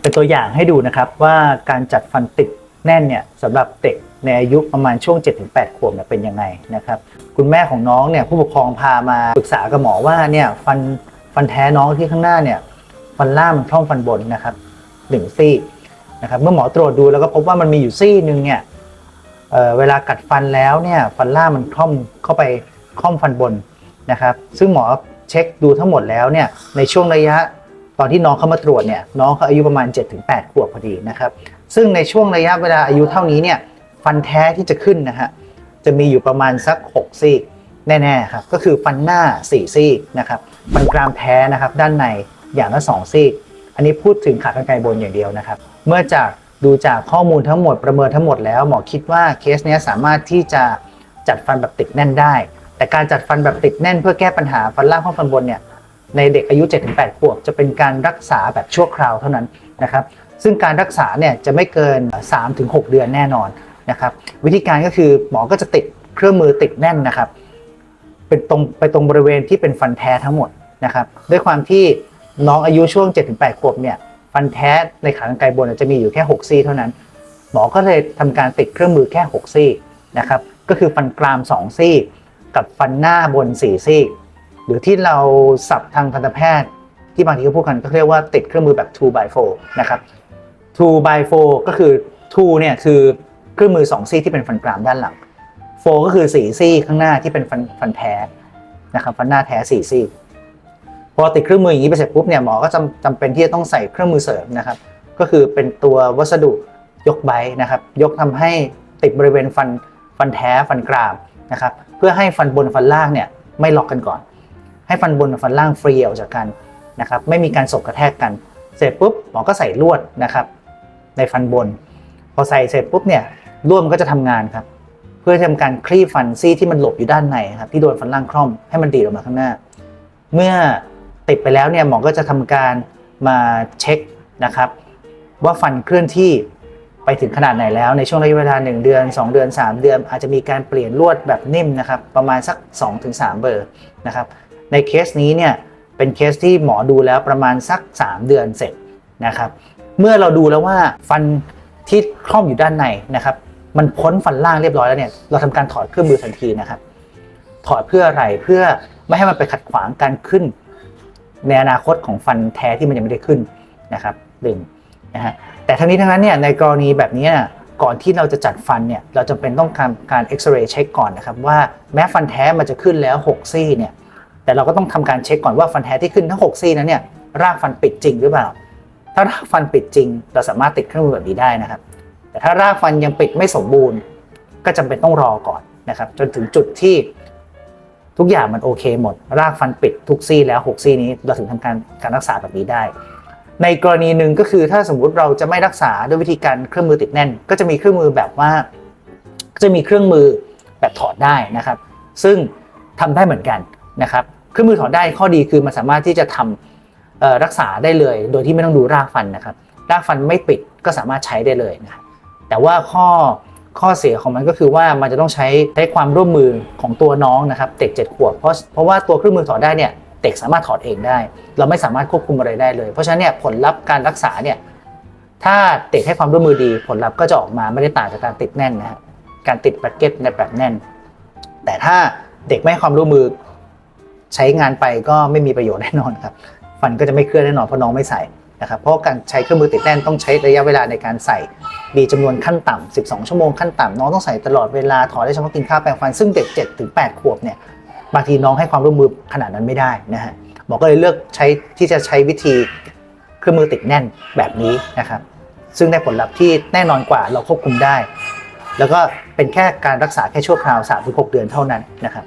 เป็นตัวอย่างให้ดูนะครับว่าการจัดฟันติดแน่นเนี่ยสำหรับเด็กในอายุประมาณช่วง 7-8 ขวบเนี่ยเป็นยังไงนะครับคุณแม่ของน้องเนี่ยผู้ปกครองพามาปรึกษากับหมอว่าเนี่ยฟันฟันแท้น้องที่ข้างหน้าเนี่ยฟันล่างช่องฟันบนนะครับหนึ่งซี่นะครับเมื่อหมอตรวจดูแล้วก็พบว่ามันมีอยู่ซี่หนึ่งเนี่ยเเวลากัดฟันแล้วเนี่ยฟันล่างมันคล่อมเข้าไปคล่อมฟันบนนะครับ ซึ่งหมอเช็คดูทั้งหมดแล้วเนี่ยในช่วงระยะ ตอนที่น้องเข้ามาตรวจเนี่ยน้องเขาอายุประมาณ 7-8 ขวบพอดีนะครับซึ่งในช่วงระยะเวลาอายุเท่านี้เนี่ยฟันแท้ที่จะขึ้นนะฮะจะมีอยู่ประมาณสัก 6 ซี่แน่ๆครับก็คือฟันหน้า 4 ซี่นะครับฟันกรามแท้นะครับด้านในอย่างละ2ซี่อันนี้พูดถึงขากรรไกรบนอย่างเดียวนะครับ เมื่อจากดูจากข้อมูลทั้งหมดประเมินทั้งหมดแล้วหมอคิดว่าเคสเนี้ยสามารถที่จะจัดฟันแบบติดแน่นได้ แต่การจัดฟันแบบติดแน่นเพื่อแก้ปัญหาฟันล่างข้อฟันบนเนี่ย ในเด็กอายุ 7-8 ขวบ จะเป็นการรักษาแบบชั่วคราวเท่านั้นนะครับ ซึ่งการรักษาเนี่ยจะไม่เกิน 3-6 เดือนแน่นอนนะครับ วิธีการก็คือหมอก็จะติดเครื่องมือติดแน่นนะครับ เป็นตรงไปตรงบริเวณที่เป็นฟันแท้ทั้งหมดนะครับ ด้วยความที่น้องอายุช่วง 7-8 ขวบเนี่ยฟันแท้ในขากรรไกรบนจะมีอยู่แค่ 6 ซี่เท่านั้น หมอก็เลยทำการติดเครื่องมือแค่ 6 ซี่นะครับ ก็คือฟันกราม 2 ซี่ กับฟันหน้าบน 4 ซี่ หรือที่เราสับทางทันตแพทย์ที่บางทีเขาพูดกันก็เรียกว่าติดเครื่องมือแบบ2 by 4นะครับ2 by 4ก็คือ2เนี่ยคือเครื่องมือ2ซี่ที่เป็นฟันกรามด้านหลัง4ก็คือ4ซี่ข้างหน้าที่เป็นฟันฟันแท้นะครับฟันหน้าแท้4ซี่พอติดเครื่องมืออย่างนี้ไปเสร็จปุ๊บเนี่ยหมอก็จำจำเป็นที่จะต้องใส่เครื่องมือเสริมนะครับ ก็คือเป็นตัววัสดุยกไบนะครับ ยกทำให้ติดบริเวณฟันฟันแท้ฟันกรามนะครับ เพื่อให้ฟันบนฟันล่างเนี่ยไม่ล็อกกันก่อน ให้ฟันบนกับฟันล่างฟรีออกจากกันนะครับไม่มีการสบกระแทกกัน เสร็จปุ๊บหมอก็ใส่ลวดนะครับ ในฟันบน พอใส่เสร็จปุ๊บเนี่ยลวดมันก็จะทำงานครับ เพื่อทำการคลี่ฟันซี่ที่มันหลบอยู่ด้านในครับที่โดนฟันล่างคล่อมให้มันดีออกมาข้างหน้า เมื่อติดไปแล้วเนี่ยหมอก็จะทำการมาเช็คนะครับ ว่าฟันเคลื่อนที่ไปถึงขนาดไหนแล้วในช่วงระยะเวลา 1 เดือน 2 เดือน 3 เดือน อาจจะมีการเปลี่ยนลวดแบบนิ่มนะครับ ประมาณสัก 2-3 เบอร์นะครับ ในเคสนี้เนี่ยเป็นเคสที่หมอดูแล้วประมาณสัก 3 เดือนเสร็จนะครับเมื่อเราดูแล้วว่าฟันที่คล่อมอยู่ด้านในนะครับ มันพ้นฟันล่างเรียบร้อยแล้วเนี่ยเราทำการถอดเครื่องมือทันทีนะครับ ถอดเพื่ออะไรเพื่อไม่ให้มันไปขัดขวางการขึ้น ในอนาคตของฟันแท้ที่มันยังไม่ได้ขึ้นนะครับหนึ่งนะฮะแต่ทั้งนี้ทั้งนั้นเนี่ยในกรณีแบบนี้นี่ยก่อนที่เราจะจัดฟันเนี่ยเราจำเป็นต้องการการเอ็กซเรย์เช็คก่อนนะครับว่าแม้ฟันแท้มันจะขึ้นแล้ว 6 ซี่เนี่ย แต่เราก็ต้องทำการเช็คก่อนว่าฟันแท้ที่ขึ้นทั้ง6ซี่นั้นเนี่ยรากฟันปิดจริงหรือเปล่า ถ้ารากฟันปิดจริง เราสามารถติดเครื่องมือแบบนี้ได้นะครับ แต่ถ้ารากฟันยังปิดไม่สมบูรณ์ ก็จำเป็นต้องรอก่อนนะครับ จนถึงจุดที่ทุกอย่างมันโอเคหมด รากฟันปิดทุกซี่แล้ว 6 ซี่นี้เราถึงทำการการรักษาแบบนี้ได้ ในกรณีหนึ่งก็คือถ้าสมมุติเราจะไม่รักษาด้วยวิธีการเครื่องมือติดแน่น ก็จะมีเครื่องมือแบบว่าจะมีเครื่องมือแบบถอดได้นะครับ ซึ่งทำได้เหมือนกันนะครับ เครื่องมือถอดได้ข้อดีคือมันสามารถที่จะทำเอ่อรักษาได้เลย โดยที่ไม่ต้องดูรากฟันนะครับ รากฟันไม่ปิดก็สามารถใช้ได้เลยนะแต่ว่าข้อข้อเสียของมันก็คือว่ามันจะต้องใช้ใช้ความร่วมมือของตัวน้องนะครับเด็ก7ขวบเพราะเพราะว่าตัวเครื่องมือถอดได้เนี่ยเด็กสามารถถอดเองได้ เราไม่สามารถควบคุมอะไรได้เลย เพราะฉะนั้นเนี่ยผลลัพธ์การรักษาเนี่ยถ้าเด็กให้ความร่วมมือดี ผลลัพธ์ก็จะออกมาไม่ได้ต่างจากการติดแน่นนะฮะการติดแบ็กเก็ตในแบบแน่น แต่ถ้าเด็กไม่ให้ความร่วมมือ ใช้งานไปก็ไม่มีประโยชน์แน่นอนครับฟันก็จะไม่เคลื่อนแน่นอนเพราะน้องไม่ใส่นะครับเพราะการใช้เครื่องมือติดแน่นต้องใช้ระยะเวลาในการใส่มีจำนวนขั้นต่ำ12 ชั่วโมงขั้นต่ำน้องต้องใส่ตลอดเวลาถอดได้เฉพาะกินข้าวแปรงฟันซึ่งเด็ก7ถึง8ขวบเนี่ยบางทีน้องให้ความร่วมมือขนาดนั้นไม่ได้นะฮะหมอก็เลยเลือกใช้ที่จะใช้วิธีเครื่องมือติดแน่นแบบนี้นะครับซึ่งได้ผลลัพธ์ที่แน่นอนกว่าเราควบคุมได้ แล้วก็เป็นแค่การรักษาแค่ชั่วคราว3-6เดือนเท่านั้นนะครับ